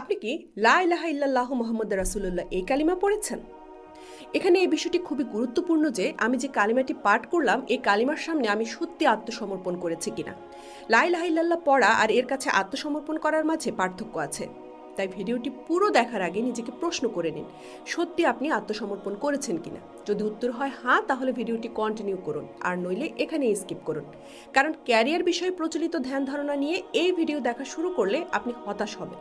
আপনি কি লা ইলাহা ইল্লাল্লাহু মোহাম্মদ রাসুল্লাহ এই কালিমা পড়েছেন? এখানে এই বিষয়টি খুবই গুরুত্বপূর্ণ যে আমি যে কালিমাটি পাঠ করলাম, এই কালিমার সামনে আমি সত্যি আত্মসমর্পণ করেছি কিনা। লাই ইলাহা ইল্লাল্লাহ পড়া আর এর কাছে আত্মসমর্পণ করার মাঝে পার্থক্য আছে। তাই ভিডিওটি পুরো দেখার আগে নিজেকে প্রশ্ন করে নিন, সত্যি আপনি আত্মসমর্পণ করেছেন কিনা? যদি উত্তর হয় হ্যাঁ তাহলে ভিডিওটি কন্টিনিউ করুন, আর নইলে এখানে স্কিপ করুন। কারণ ক্যারিয়ার বিষয়ে প্রচলিত ধ্যান ধারণা নিয়ে এই ভিডিও দেখা শুরু করলে আপনি হতাশ হবেন।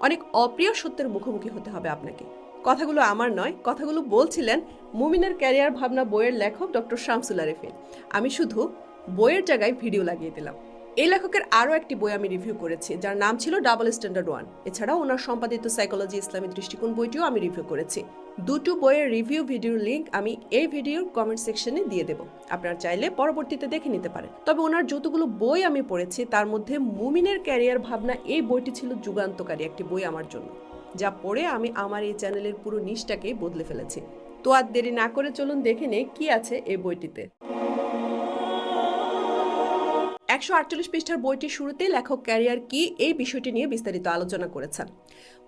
অনেক অপ্রিয় সত্যের মুখোমুখি হতে হবে আপনাকে। কথাগুলো আমার নয়, কথাগুলো বলছিলেন মুমিনের ক্যারিয়ার ভাবনা বইয়ের লেখক ডক্টর শামসুল আরেফিন। আমি শুধু বইয়ের জায়গায় ভিডিও লাগিয়ে দিলাম। এই লেখকের আরও একটি বই আমি রিভিউ করেছি, যার নাম ছিল ডাবল স্ট্যান্ডার্ড ওয়ান এছাড়াও ওনার সম্পাদিত সাইকোলজি ইসলামী দৃষ্টিকোণ বইটিও আমি রিভিউ করেছি। দুটো বইয়ের রিভিউ ভিডিওর লিংক আমি এই ভিডিওর কমেন্ট সেকশনে দিয়ে দেবো। আপনারা চাইলে পরবর্তীতে দেখে নিতে পারেন। তবে ওনার যতগুলো বই আমি পড়েছি, তার মধ্যে মুমিনের ক্যারিয়ার ভাবনা এই বইটি ছিল যুগান্তকারী একটি বই আমার জন্য, যা পড়ে আমি আমার এই চ্যানেলের পুরো নিচটাকেই বদলে ফেলেছি। তো আর দেরি না করে চলুন দেখে নে কি আছে এই বইটিতে। একশো আটচল্লিশ পৃষ্ঠার বইটির শুরুতে লেখক ক্যারিয়ার কি এই বিষয়টি নিয়ে বিস্তারিত আলোচনা করেছেন।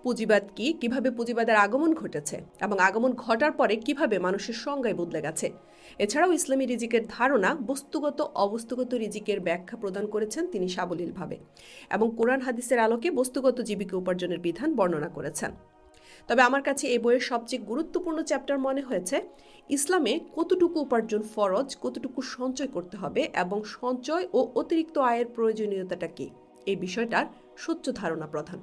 পুঁজিবাদ কি, কীভাবে পুঁজিবাদের আগমন ঘটেছে এবং আগমন ঘটার পরে কীভাবে মানুষের সংজ্ঞায় বদলে গেছে। এছাড়াও ইসলামী রিজিকের ধারণা বস্তুগত, অবস্তুগত রিজিকের ব্যাখ্যা প্রদান করেছেন তিনি সাবলীলভাবে এবং কোরআন হাদিসের আলোকে বস্তুগত জীবিকা উপার্জনের বিধান বর্ণনা করেছেন। তবে আমার কাছে এই বইয়ের সবচেয়ে গুরুত্বপূর্ণ চ্যাপ্টার মনে হয়েছে, ইসলামে কতটুকু উপার্জন ফরজ, কতটুকু সঞ্চয় করতে হবে এবং সঞ্চয় ও অতিরিক্ত আয়ের প্রয়োজনীয়তাটা কি? এই বিষয়টার স্বচ্ছ ধারণা প্রধান,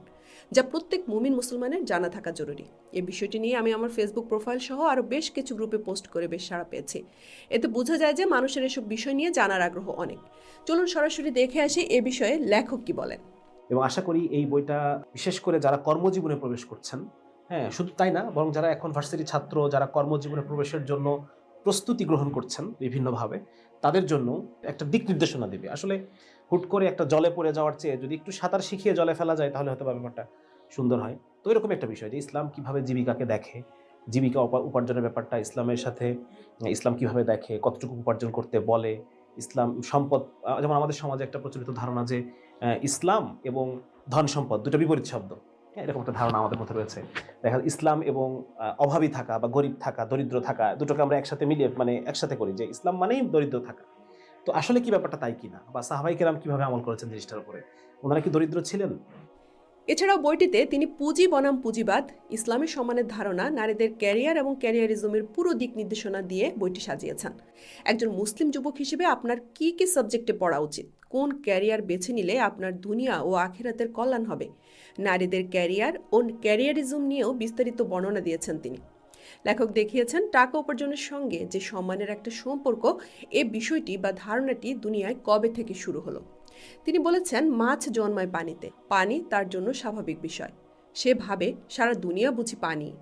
যা প্রত্যেক মুমিন মুসলমানের জানা থাকা জরুরি। এই বিষয়টি নিয়ে আমি আমার ফেসবুক প্রোফাইল সহ আরও বেশ কিছু গ্রুপে পোস্ট করে বেশ সাড়া পেয়েছি। এতে বোঝা যায় যে মানুষের এসব বিষয় নিয়ে জানার আগ্রহ অনেক। চলুন সরাসরি দেখে আসি এ বিষয়ে লেখক কি বলেন। এবং আশা করি এই বইটা, বিশেষ করে যারা কর্মজীবনে প্রবেশ করছেন হ্যাঁ শুধু তাই না, বরং যারা এখন ভার্সিটি ছাত্র, যারা কর্মজীবনে প্রবেশের জন্য প্রস্তুতি গ্রহণ করছেন বিভিন্নভাবে, তাদের জন্য একটা দিক নির্দেশনা দেবে। আসলে হুট করে একটা জলে পড়ে যাওয়ার চেয়ে যদি একটু সাঁতার শিখিয়ে জলে ফেলা যায়, তাহলে হয়তো ব্যাপারটা সুন্দর হয়। তো এরকম একটা বিষয় যে ইসলাম কীভাবে জীবিকাকে দেখে, জীবিকা উপার্জনের ব্যাপারটা ইসলামের সাথে, ইসলাম কীভাবে দেখে, কতটুকু উপার্জন করতে বলে, ইসলাম সম্পদ যেমন আমাদের সমাজে একটা প্রচলিত ধারণা যে ইসলাম এবং ধন সম্পদ দুটো বিপরীত শব্দ। এরকম একটা ধারণা আমাদের মধ্যে রয়েছে। দেখা ইসলাম এবং অভাবী থাকা বা গরিব থাকা, দরিদ্র থাকা দুটোকে আমরা একসাথে মিলিয়ে মানে একসাথে করি যে ইসলাম মানেই দরিদ্র থাকা। তো আসলে কি ব্যাপারটা তাই কিনা? বা সাহাবাই কেরাম কীভাবে আমল করেছেন জিনিসটার উপরে? ওনারা কি দরিদ্র ছিলেন? এছাড়াও বইটিতে তিনি পুঁজি বনাম পুঁজিবাদ, ইসলামী সম্মানের ধারণা, নারীদের ক্যারিয়ার এবং ক্যারিয়ারিজমের পুরো দিক নির্দেশনা দিয়ে বইটি সাজিয়েছেন। একজন মুসলিম যুবক হিসেবে আপনার কি কি সাবজেক্টে পড়া উচিত? কোন ক্যারিয়ার বেছে নিলে আপনার দুনিয়া ও আখেরাতের কল্যাণ হবে? নারীদের ক্যারিয়ার ও ক্যারিয়ারিজম নিয়েও বিস্তারিত বর্ণনা দিয়েছেন তিনি। লেখক দেখিয়েছেন, টাকা উপার্জনের সঙ্গে যে সম্মানের একটা সম্পর্ক, এ বিষয়টি বা ধারণাটি দুনিয়ায় কবে থেকে শুরু হলো? তিনি বলেছেন, মাছ জন্মায় পানিতে। পানি তার জন্য স্বাভাবিক বিষয়। সে ভাবে, সারা দুনিয়া বুঝি পানি।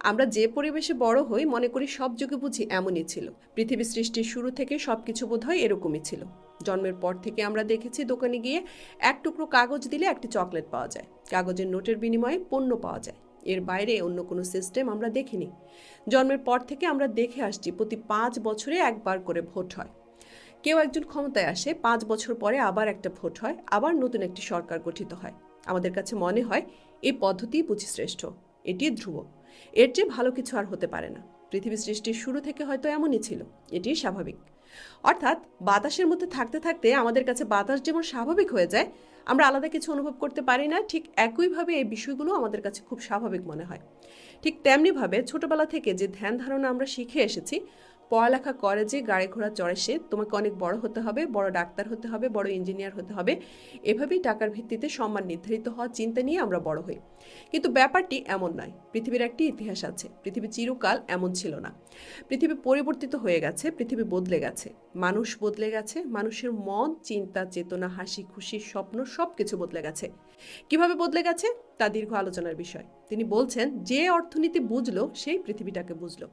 আমরা যে পরিবেশে বড় হই, মনে করি সব যুগে বুঝি এমনই ছিল। পৃথিবী সৃষ্টির শুরু থেকে সবকিছু বোধহয় এরকমই ছিল। জন্মের পর থেকে আমরা দেখেছি, দোকানে গিয়ে এক টুকরো কাগজ দিলে একটি চকলেট পাওয়া যায়। কাগজের নোটের বিনিময়ে পণ্য পাওয়া যায়। এর বাইরে অন্য কোনো সিস্টেম আমরা দেখিনি। জন্মের পর থেকে আমরা দেখে আসছি, প্রতি পাঁচ বছরে একবার করে ভোট হয়। কেউ একজন ক্ষমতায় আসে, পাঁচ বছর পরে আবার একটা ভোট হয়, আবার নতুন একটি সরকার গঠিত হয়। আমাদের কাছে মনে হয় এই পদ্ধতিই বুঝি শ্রেষ্ঠ, এটি ধ্রুব। এর চেয়ে ভালো কিছু আর হতে পারে না। পৃথিবী সৃষ্টির শুরু থেকে হয়তো এমনই ছিল, এটি স্বাভাবিক। অর্থাৎ বাতাসের মধ্যে থাকতে থাকতে আমাদের কাছে বাতাস যেমন স্বাভাবিক হয়ে যায়, আমরা আলাদা কিছু অনুভব করতে পারি না, ঠিক একইভাবে এই বিষয়গুলো আমাদের কাছে খুব স্বাভাবিক মনে হয়। ঠিক তেমনিভাবে ছোটবেলা থেকে যে ধ্যান ধারণা আমরা শিখে এসেছি পড়ালেখা করে যে গাড়ি ঘোড়া চড়ে সে, তোমাকে অনেক বড় হতে হবে, বড় ডাক্তার হতে হবে, বড় ইঞ্জিনিয়ার হতে হবে। এভাবেই টাকার ভিত্তিতে সম্মান নির্ধারিত হওয়ার চিন্তা নিয়ে আমরা বড় হই। কিন্তু ব্যাপারটি এমন নয়। পৃথিবীর একটি ইতিহাস আছে। পৃথিবী চিরকাল এমন ছিল না। পৃথিবী পরিবর্তিত হয়ে গেছে, পৃথিবী বদলে গেছে। মানুষ বদলে গেছে, মানুষের মন, চিন্তা, চেতনা, হাসি, খুশি, স্বপ্ন সব কিছু বদলে গেছে। কীভাবে বদলে গেছে? তা দীর্ঘ আলোচনার বিষয়। তিনি বলছেন, যে অর্থনীতি বুঝলো, সেই পৃথিবীটাকে বুঝলো।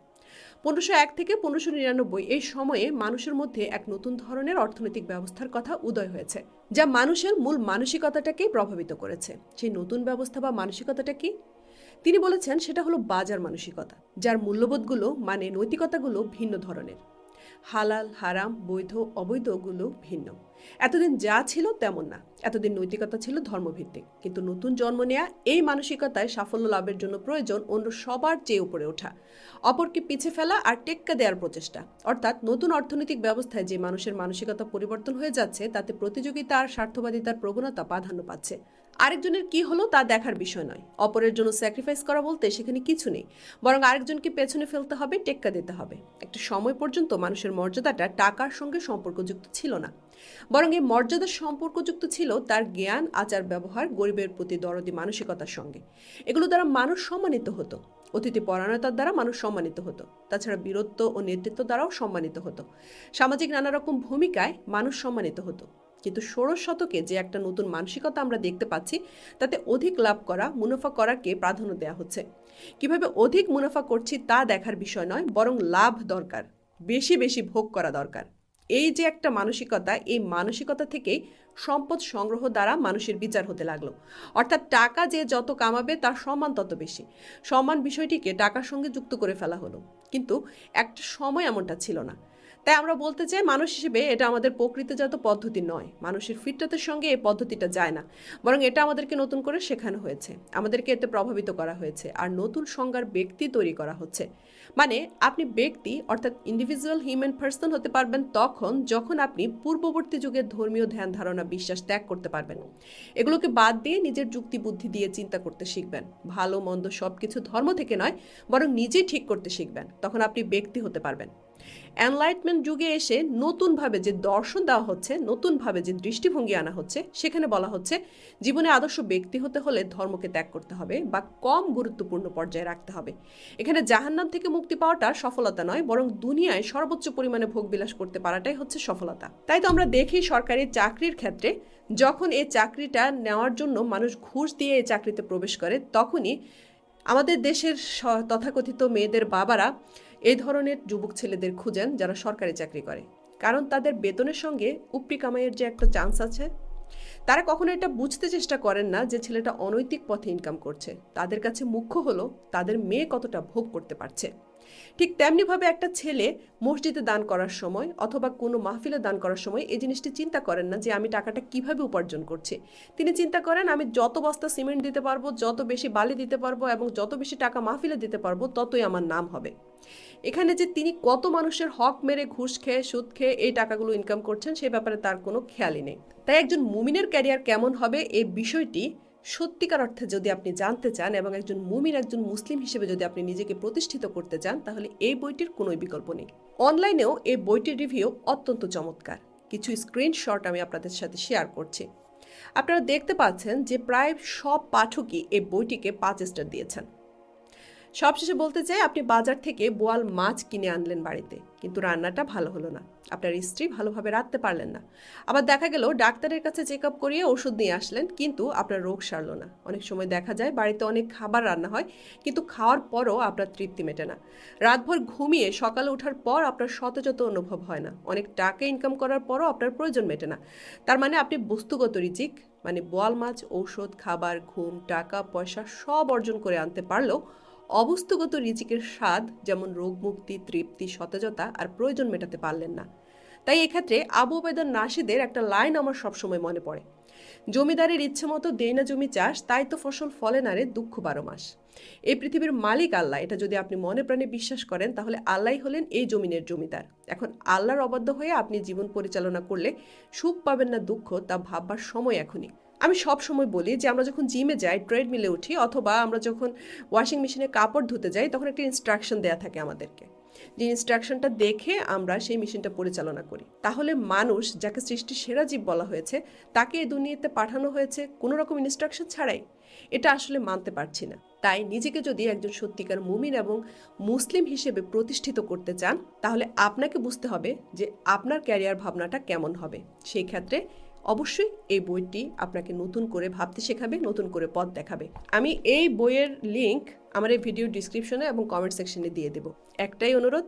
পনেরোশো এক থেকে পনেরোশো নিরানব্বই এই সময়ে মানুষের মধ্যে এক নতুন ধরনের অর্থনৈতিক ব্যবস্থার কথা উদয় হয়েছে, যা মানুষের মূল মানসিকতাটাকে প্রভাবিত করেছে। সেই নতুন ব্যবস্থা বা মানসিকতাটা কি? তিনি বলেছেন সেটা হলো বাজার মানসিকতা, যার মূল্যবোধগুলো মানে নৈতিকতাগুলো ভিন্ন ধরনের। হালাল, হারাম, বৈধ অবৈধগুলো ভিন্ন। এতদিন যা ছিল তেমন না। এতদিন নৈতিকতা ছিল ধর্মভিত্তিক। কিন্তু নতুন জন্ম নেয়া এই মানসিকতায় সাফল্য লাভের জন্য প্রয়োজন অন্য সবার চেয়ে উপরে ওঠা। অপরকে পিছে ফেলা আর টেক্কা দেওয়ার প্রচেষ্টা। অর্থাৎ নতুন অর্থনৈতিক ব্যবস্থায় যে মানুষের মানসিকতা পরিবর্তন হয়ে যাচ্ছে, তাতে প্রতিযোগিতা আর স্বার্থবাদিতার প্রবণতা প্রাধান্য পাচ্ছে। আরেকজনের কি হলো তা দেখার বিষয় নয়। অপরের জন্য স্যাক্রিফাইস করা বলতে সেখানে কিছু নেই। বরং আরেকজনকে পেছনে ফেলতে হবে, টেক্কা দিতে হবে। একটা সময় পর্যন্ত মানুষের মর্যাদাটা টাকার সঙ্গে সম্পর্কযুক্ত ছিল না। বরং এই মর্যাদার সম্পর্কযুক্ত ছিল তার জ্ঞান, আচার, ব্যবহার, গরিবের প্রতি দরদি মানসিকতার সঙ্গে। এগুলো দ্বারা মানুষ সম্মানিত হতো। অতিথি পরায়ণতার দ্বারা মানুষ সম্মানিত হতো। তাছাড়া বীরত্ব ও নেতৃত্ব দ্বারাও সম্মানিত হতো। সামাজিক নানা রকম ভূমিকায় মানুষ সম্মানিত হতো। কিন্তু ষোড়শ শতকে যে একটা নতুন মানসিকতা আমরা দেখতে পাচ্ছি, তাতে অধিক লাভ করা, মুনাফা করাকে প্রাধান্য দেওয়া হচ্ছে। কীভাবে অধিক মুনাফা করছি তা দেখার বিষয় নয়, বরং লাভ দরকার, বেশি বেশি ভোগ করা দরকার। এই যে একটা মানসিকতা, এই মানসিকতা থেকেই সম্পদ সংগ্রহ দ্বারা মানুষের বিচার হতে লাগল। অর্থাৎ টাকা যে যত কামাবে, তার সম্মান তত বেশি। সম্মান বিষয়টিকে টাকার সঙ্গে যুক্ত করে ফেলা হলো। কিন্তু একটা সময় এমনটা ছিল না। তাই আমরা বলতে চাই মানুষ হিসেবে এটা আমাদের প্রকৃতিজাত পদ্ধতি নয়। মানুষের ফিটনেসের সঙ্গে এই পদ্ধতিটা যায় না। বরং এটা আমাদেরকে নতুন করে শেখানো হয়েছে। আমাদেরকে এতে প্রভাবিত করা হয়েছে। আর নতুন সংজ্ঞার ব্যক্তি তৈরি করা হচ্ছে। মানে আপনি ব্যক্তি, অর্থাৎ ইন্ডিভিজুয়াল হিউম্যান পার্সন হতে পারবেন তখন যখন আপনি পূর্ববর্তী যুগের ধর্মীয় ধ্যান, ধারণা, বিশ্বাস ত্যাগ করতে পারবেন। এগুলোকে বাদ দিয়ে নিজের যুক্তি, বুদ্ধি দিয়ে চিন্তা করতে শিখবেন। ভালো, মন্দ সব কিছু ধর্ম থেকে নয়, বরং নিজেই ঠিক করতে শিখবেন। তখন আপনি ব্যক্তি হতে পারবেন। এনলাইটমেন্ট যুগে এসে নতুনভাবে যে দর্শন দেওয়া হচ্ছে, নতুনভাবে যে দৃষ্টিভঙ্গি আনা হচ্ছে, সেখানে বলা হচ্ছে জীবনে আদর্শ ব্যক্তি হতে হলে ধর্মকে ত্যাগ করতে হবে বা কম গুরুত্বপূর্ণ পর্যায়ে রাখতে হবে। এখানে জাহান্নাম থেকে মুক্তি পাওয়াটা সফলতা নয়, বরং দুনিয়ায় সর্বোচ্চ পরিমাণে ভোগবিলাস করতে পারাটাই হচ্ছে সফলতা। তাই তো আমরা দেখি সরকারি চাকরির ক্ষেত্রে, যখন এই চাকরিটা নেওয়ার জন্য মানুষ ঘুষ দিয়ে এই চাকরিতে প্রবেশ করে, তখনই আমাদের দেশের তথাকথিত মেয়েদের বাবারা এই ধরনের যুবক ছেলেদের খুঁজেন যারা সরকারি চাকরি করে। কারণ তাদের বেতনের সঙ্গে উপরি কামাইয়ের যে একটা চান্স আছে, তারা কখনো এটা বুঝতে চেষ্টা করেন না যে ছেলেটা অনৈতিক পথে ইনকাম করছে। তাদের কাছে মুখ্য হলো তাদের মেয়ে কতটা ভোগ করতে পারছে। ঠিক তেমনিভাবে একটা ছেলে মসজিদে দান করার সময় অথবা কোনো মাহফিলে দান করার সময় এই জিনিসটি চিন্তা করেন না যে আমি টাকাটা কীভাবে উপার্জন করছি। তিনি চিন্তা করেন, আমি যত বস্তা সিমেন্ট দিতে পারব, যত বেশি বালি দিতে পারব এবং যত বেশি টাকা মাহফিলে দিতে পারব, ততই আমার নাম হবে। এখানে যে তিনি কত মানুষের হক মেরে ঘুষ খেয়ে, সুদ খেয়ে এই টাকাগুলো ইনকাম করছেন, সে ব্যাপারে তার কোনো খেয়ালই নেই। তাই একজন মুমিনের ক্যারিয়ার কেমন হবে এই বিষয়টি সত্যিকার অর্থে যদি আপনি জানতে চান এবং একজন মুমিন, একজন মুসলিম হিসেবে যদি আপনি নিজেকে প্রতিষ্ঠিত করতে চান, তাহলে এই বইটির কোনো বিকল্প নেই। অনলাইনেও এই বইটির রিভিউ অত্যন্ত চমৎকার। কিছু স্ক্রিনশট আমি আপনাদের সাথে শেয়ার করছি। আপনারা দেখতে পাচ্ছেন যে প্রায় সব পাঠকই এই বইটিকে পাঁচ স্টার দিয়েছেন। সবশেষে বলতে চাই, আপনি বাজার থেকে বোয়াল মাছ কিনে আনলেন বাড়িতে, কিন্তু রান্নাটা ভালো হলো না। আপনার স্ত্রী ভালোভাবে রাখতে পারলেন না। আবার দেখা গেল, ডাক্তারের কাছে চেক আপ করিয়ে ওষুধ নিয়ে আসলেন, কিন্তু আপনার রোগ সারলো না। অনেক সময় দেখা যায়, বাড়িতে অনেক খাবার রান্না হয়, কিন্তু খাওয়ার পরও আপনার তৃপ্তি মেটে না। রাতভর ঘুমিয়ে সকালে ওঠার পর আপনার সতেজত অনুভব হয় না। অনেক টাকা ইনকাম করার পরও আপনার প্রয়োজন মেটে না। তার মানে আপনি বস্তুগত রিজিক মানে বোয়াল মাছ, ঔষধ, খাবার, ঘুম, টাকা, পয়সা সব অর্জন করে আনতে পারলেও অবস্তুগত রিজিকের স্বাদ, যেমন রোগমুক্তি তৃপ্তি, সতেজতা আর প্রয়োজন মেটাতে পারলেন না। তাই এক্ষেত্রে আবু বেদন নাসিদের একটা লাইন আমার সবসময় মনে পড়ে। জমিদারের ইচ্ছে মতো দেই না জমি চাষ, তাই তো ফসল ফলে না রে দুঃখ বারো মাস। এই পৃথিবীর মালিক আল্লাহ, এটা যদি আপনি মনে প্রাণে বিশ্বাস করেন, তাহলে আল্লাহ হলেন এই জমিনের জমিদার। এখন আল্লাহর অবাধ্য হয়ে আপনি জীবন পরিচালনা করলে সুখ পাবেন না দুঃখ, তা ভাববার সময় এখনই। আমি সব সময় বলি যে আমরা যখন জিমে যাই ট্রেডমিলে উঠি অথবা আমরা যখন ওয়াশিং মেশিনে কাপড় ধুতে যাই, তখন একটা ইনস্ট্রাকশন দেয়া থাকে আমাদেরকে। যে ইনস্ট্রাকশনটা দেখে আমরা সেই মেশিনটা পরিচালনা করি। তাহলে মানুষ যাকে সৃষ্টির সেরা জীব বলা হয়েছে, তাকে এই দুনিয়াতে পাঠানো হয়েছে কোনো রকম ইনস্ট্রাকশন ছাড়াই। এটা আসলে মানতে পারছি না। তাই নিজেকে যদি একজন সত্যিকার মুমিন এবং মুসলিম হিসেবে প্রতিষ্ঠিত করতে চান, তাহলে আপনাকে বুঝতে হবে যে আপনার ক্যারিয়ার ভাবনাটা কেমন হবে। সেই ক্ষেত্রে অবশ্যই এই বইটি আপনাকে নতুন করে ভাবতে শেখাবে, নতুন করে পথ দেখাবে। আমি এই বইয়ের লিঙ্ক আমার এই ভিডিও ডিসক্রিপশনে এবং কমেন্ট সেকশনে দিয়ে দেব। একটাই অনুরোধ,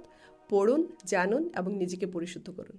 পড়ুন, জানুন এবং নিজেকে পরিশুদ্ধ করুন।